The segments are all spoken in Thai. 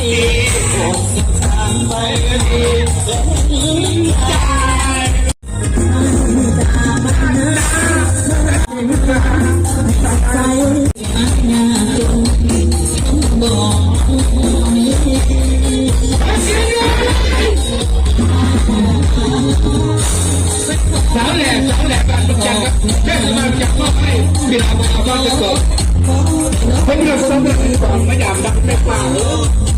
ดีอกจะทำไปก็ดีและลืมตาสาวแหลมสาวแหลมบ้านประจันครับแค่มาจากพ่อให้เวลาของเราก็จะเกิด Hãy subscribe cho kênh Ghiền Mì Gõ Để không bỏ lỡ những video hấp dẫn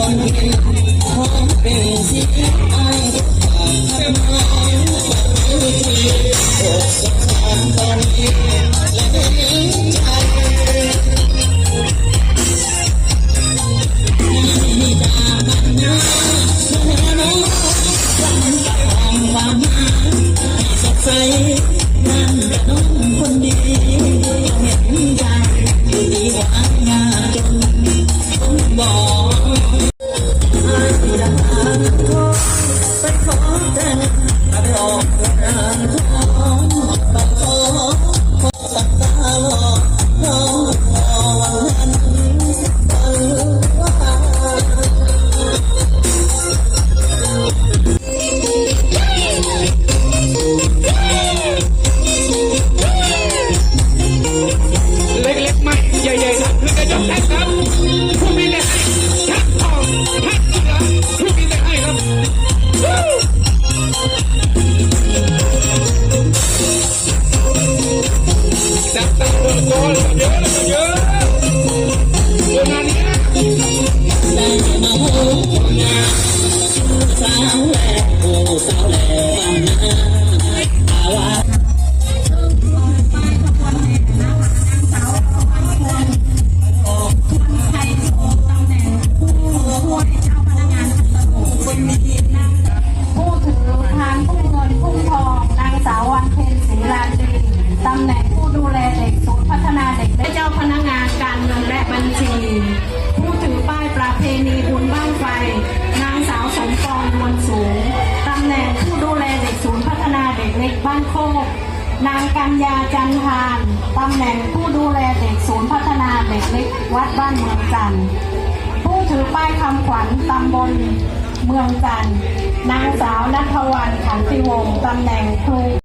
วันมเป็นสิทิ์ไอ้ปากเป็นมาไ่อกสงสนนี้ละใจมีตาบันนาแม่แม่ความใจความหวังสดใส I บ้านโคก นางกัญญาจันทาน ตำแหน่งผู้ดูแลเด็ก ศูนย์พัฒนาเด็กเล็กวัดบ้านเมืองจันทร์ผู้ถือป้ายคำขวัญตำบล เมืองจันทร์นางสาวนัทวันขันติวงศ์ตำแหน่งครู